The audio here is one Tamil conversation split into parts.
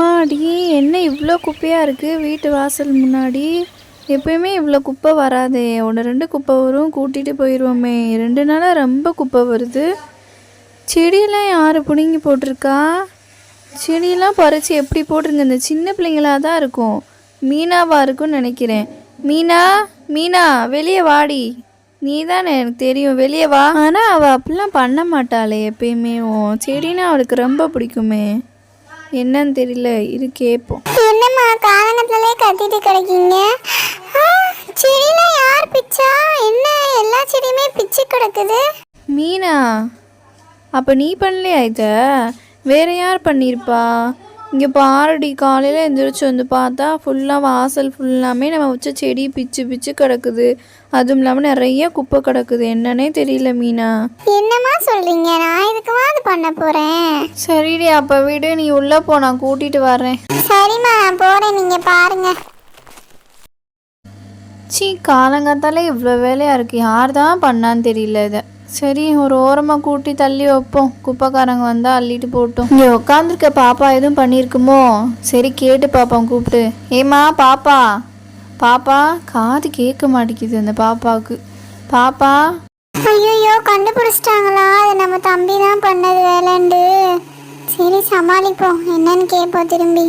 அம்மாடி என்ன இவ்வளோ குப்பையாக இருக்குது வீட்டு வாசல் முன்னாடி? எப்பயுமே இவ்வளோ குப்பை வராதே. ஒன்று ரெண்டு குப்பை வரும் கூட்டிகிட்டு போயிடுவோமே ரெண்டு நாளாக ரொம்ப குப்பை வருது. செடியெல்லாம் யார் பிடுங்கி போட்டிருக்கா? செடியெல்லாம் பறித்து எப்படி போட்டிருங்க? இந்த சின்ன பிள்ளைங்களா தான் இருக்கும். மீனாவாக இருக்கும்னு நினைக்கிறேன். மீனா மீனா வெளியே வாடி. நீ தானே எனக்கு தெரியும். வெளியே வா. ஆனால் அவள் அப்படிலாம் பண்ண மாட்டாளே எப்பயுமே. உன் அவளுக்கு ரொம்ப பிடிக்குமே. என்னன்னு தெரியல. இது கேட்போம் என்னம்மா காலங்கத்திலே கத்திட்டு கிடைக்கீங்க? செடியில யார் பிச்சா? என்ன எல்லா செடியுமே பிச்சு கிடக்குது? மீனா அப்போ நீ பண்ணலையா இதை? வேற யார் பண்ணியிருப்பா இங்கே பாரடி காலையில் எந்திரிச்சு வந்து பார்த்தா ஃபுல்லாக வாசல் ஃபுல்லாமே நம்ம வச்ச செடி பிச்சு பிச்சு கிடக்குது. அதுவும் இல்லாமல் நிறைய குப்பை கிடக்குது. என்னன்னே தெரியல மீனா. என்னம்மா சொல்றீங்க? நான் இதுக்குமா அது பண்ண போறேன்? சரிடி அப்போ விடு. நீ உள்ளே போ. நான் கூட்டிகிட்டு வரேன் சரிம்மா நான் போறேன். நீங்க பாருங்க. சீ காலங்காத்தாலே இவ்வளோ வேலையாக இருக்குது யார் தான் பண்ணான்னு தெரியல இதை. சரி ஒரு ஓரமாக கூட்டி தள்ளி வைப்போம். குப்பைக்காரங்க வந்தால் அள்ளிட்டு போட்டோம். இங்கே உட்காந்துருக்க பாப்பா எதுவும் பண்ணியிருக்குமோ சரி கேட்டு பாப்போம் கூப்பிட்டு ஏம்மா பாப்பா. பாப்பா காது கேட்க மாட்டேங்குது அந்த பாப்பாவுக்கு. பாப்பா. ஐயோ கண்டுபிடிச்சிட்டாங்களா? அது நம்ம தம்பி தான் பண்ணது வேலைண்டு சரி சமாளிப்போம். என்னன்னு கேட்போம் திரும்பி.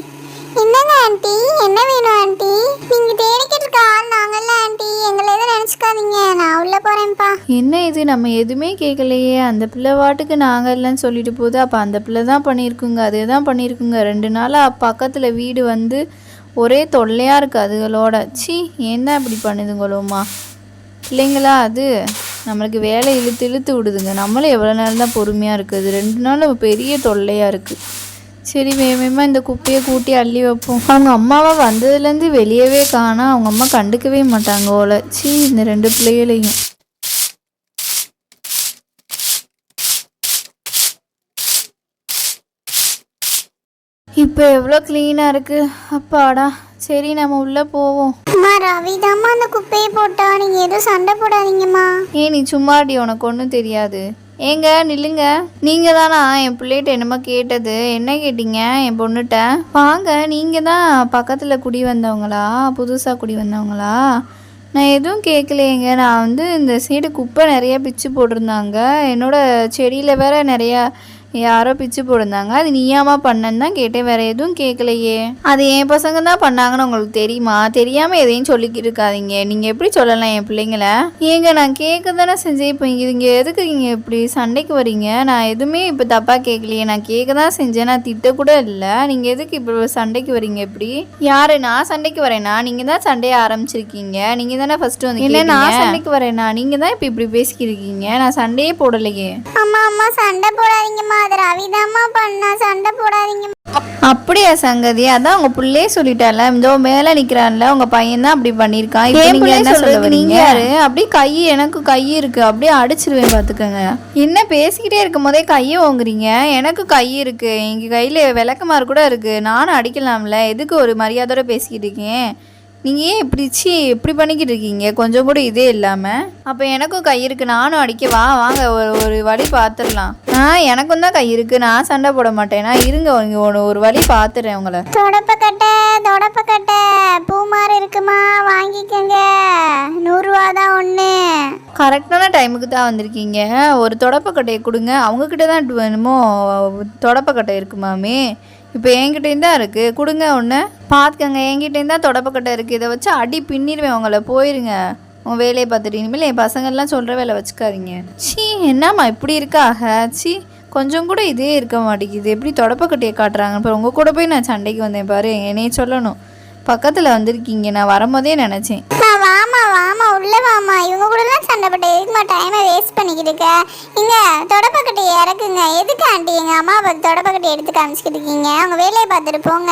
என்னங்க ஆண்டி? என்ன வேணும் ஆண்டி? நீங்க தேடிக்கிட்டு இருக்க ஆள் நாங்கல்ல ஆண்டி. எங்களை எதுவும் நினைச்சுக்காதீங்க. நான் உள்ள போறேன்ப்பா. என்ன இது? நம்ம எதுவுமே கேட்கலையே. அந்த பிள்ளை வாட்டுக்கு நாங்கள் இல்லைன்னு சொல்லிட்டு போகுது. அப்போ அந்த பிள்ளை தான் பண்ணியிருக்குங்க. அதே தான் பண்ணியிருக்குங்க. ரெண்டு நாளாக பக்கத்தில் வீடு வந்து ஒரே தொல்லையாக இருக்குது அதுகளோட. சி ஏன் தான் இப்படி பண்ணுதுங்களோம்மா பிள்ளைங்களா அது நம்மளுக்கு வேலை இழுத்து இழுத்து விடுதுங்க. நம்மளும் எவ்வளோ நேரம் தான் பொறுமையாக இருக்குது. ரெண்டு நாள் பெரிய தொல்லையாக இருக்குது சரி வேகமாக இந்த குப்பையை கூட்டி அள்ளி வைப்போம். அவங்க அம்மாவை வந்ததுலேருந்து வெளியவே காணா அவங்க அம்மா கண்டுக்கவே மாட்டாங்க ஓல சீ இந்த ரெண்டு பிள்ளைகளையும். இப்போ எவ்வளோ க்ளீனாக இருக்குது அப்பாடா. சரி நம்ம உள்ளே போவோம். அம்மா ரவிதாம்மா அந்த குப்பையை போட்டா. நீங்க எதுவும் சண்டை போடாதீங்கம்மா. ஏன் நீ சும்மாடி உனக்கு ஒன்றும் தெரியாது. ஏங்க நில்லுங்க. நீங்கள் தானா என் பிள்ளைகிட்ட என்னமோ கேட்டது. என்ன கேட்டீங்க என் பொண்ணுகிட்ட வாங்க நீங்கள் தான் பக்கத்தில் குடி வந்தவங்களா? புதுசாக குடி வந்தவங்களா? நான் எதுவும் கேட்கலையேங்க நான் வந்து இந்த சைடு குப்பை நிறைய பிச்சு போட்டிருந்தாங்க. என்னோட செடியில் வேற நிறையா யாரோ பிச்சு போட்டிருந்தாங்க. அது நீயாமா பண்ணன்னு தான் கேட்டேன். வேற எதுவும் கேட்கலையே. அது என் பசங்க தான் பண்ணாங்கன்னு உங்களுக்கு தெரியுமா? தெரியாம எதையும் சொல்லிக்கிட்டு இருக்காதீங்க நீங்க எப்படி சொல்லலாம் என் பிள்ளைங்கள? ஏங்க நான் கேட்க தானே செஞ்சேன். இப்போ இங்க இங்க எதுக்கு இங்க இப்படி சண்டைக்கு வரீங்க? நான் எதுவுமே இப்போ தப்பா கேட்கலையே. நான் கேட்க தான் செஞ்சேன். நான் திட்ட கூட இல்லை. நீங்க எதுக்கு இப்போ சண்டைக்கு வரீங்க இப்படி? யாரு நான் சண்டைக்கு வரேனா? நீங்க தான் சண்டைய ஆரம்பிச்சிருக்கீங்க. நீங்க தானே ஃபர்ஸ்ட் வந்து இல்லை நான் சண்டைக்கு வரேனா? நீங்க தான் இப்போ இப்படி பேசிக்கிருக்கீங்க நான் சண்டையே போடலையே. அம்மா அம்மா சண்டை போடாதீங்கம்மா. அது ரவிதாம்மா பண்ணா. சண்டை போடாதீங்கம்மா அப்படியா சங்கதி? அதான் உங்க புள்ளையே சொல்லிட்டால இதோ மேல நிக்கிறான்ல. உங்க பையன் தான் அப்படி பண்ணிருக்கான். இப்போ நீங்க என்ன சொல்றது நீங்க யாரு? அப்படியே கை எனக்கு கை இருக்கு. அப்படியே அடிச்சிருவேன் பாத்துக்கோங்க. என்ன பேசிக்கிட்டே இருக்கும் போதே கையை ஓங்குறீங்க? எனக்கு கை இருக்கு. எங்க கையில விளக்கமாறு கூட இருக்கு. நானும் அடிக்கலாம்ல. எதுக்கு ஒரு மரியாதையோட பேசிக்கிட்டு இருக்கேன் நீங்கள் ஏன் இப்படி சி இப்படி பண்ணிக்கிட்டு இருக்கீங்க? கொஞ்சம் கூட இதே இல்லாமல் அப்போ எனக்கும் கை இருக்கு. நானும் அடிக்கவா வாங்க ஒரு ஒரு வழி பார்த்துடலாம் ஆ எனக்கும் தான் கை இருக்கு. நான் சண்டை போட மாட்டேனா. இருங்க இங்க ஒரு ஒரு வழி பார்த்துறேன் உங்களை. தொடப்பக்கட்டை தொடப்பக்கட்டை பூ மாதிரி இருக்குமா? வாங்கிக்கோங்க. நூறுரூவா தான் ஒன்று கரெக்டான டைமுக்கு தான் வந்திருக்கீங்க. ஒரு தொடப்பக்கட்டையை கொடுங்க. அவங்கக்கிட்ட தான் வேணுமோ தொடப்பக்கட்டை இருக்குமாமே இப்போ என்கிட்டயும் தான் இருக்குது கொடுங்க ஒன்று பார்த்துக்கங்க என்கிட்டயும் தான் தொடப்பக்கட்டை இருக்குது இதை வச்சு அடி பின்னிடுவேன் உங்களை. போயிருங்க. உன் வேலையை பார்த்துட்டு இனிமேல் என் பசங்கள்லாம் சொல்கிற வேலை வச்சுக்காதீங்க. சீ என்னம்மா இப்படி இருக்காக? சீ கொஞ்சம் கூட இதே இருக்க மாட்டேங்குது. எப்படி தொடப்பக்கட்டையை காட்டுறாங்க இப்போ உங்கள் கூட போய் நான் சண்டைக்கு வந்தேன் பாரு. என்னையே சொல்லணும். பக்கத்தில் வந்திருக்கீங்க. நான் வரும்போதே நினச்சேன். வாமா உள்ள வாமா இவங்க கூடலாம் சண்டை போட்டு எதுக்குமா டைமை வேஸ்ட் பண்ணிக்கிட்டு இருக்க? இங்க தொடப்பக்கட்டையை இறக்குங்க. எதுக்கு ஆண்டி எங்க அம்மாவை தொடப்பக்கட்டையை எடுத்து காமிச்சிக்கிட்டு இருக்கீங்க? அவங்க வேலையை பார்த்துட்டு போங்க.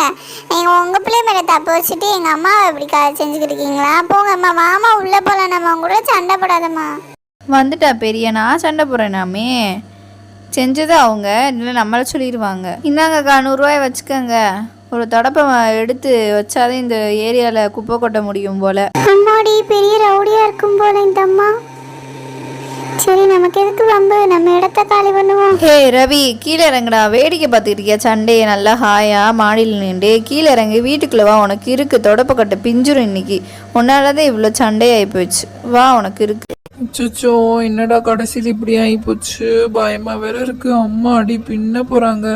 நீங்கள் உங்கள் பிள்ளை மேலே தப்பு வச்சுட்டு எங்கள் அம்மாவை இப்படி கா செஞ்சுக்கிட்டு இருக்கீங்களா? போங்கம்மா மாமா வாமா உள்ள நம்ம அவங்க கூட சண்டை போடாதம்மா. வந்துட்டா பெரிய நான் சண்டை போடுறேனாமே. செஞ்சது அவங்க இல்லை நம்மளை சொல்லிடுவாங்க. இந்தாங்கக்கா நூறுரூவாய் வச்சுக்கோங்க. ஒரு தொடப்பை எடுத்து வச்சாதான் இந்த ஏரியாவில் குப்பை கொட்ட முடியும் போல். அம்மாடி பெரிய ரவுடியா இருக்கும் போல இந்த அம்மா. சரி நமக்கு எதுக்கு வம்பு? நம்ம இடத்த காலி பண்ணுவோம். ஹே ரவி கீழே இறங்குடா. வேடிக்கை பார்த்துட்டு இருக்கியா சண்டையை நல்லா ஹாயா மாடியில் நின்று. கீழே இறங்கி வீட்டுக்குள்ள வா. உனக்கு இருக்கு. தொடப்பக்கட்டை பிஞ்சிரும் இன்னைக்கு. உன்னாலதான் இவ்வளோ சண்டையாகி போச்சு. வா உனக்கு இருக்கு. அச்சோ என்னடா கடைசியில் இப்படி ஆகி போச்சு? பயமா வேற இருக்கு. அம்மா அடி பின்ன போறாங்க.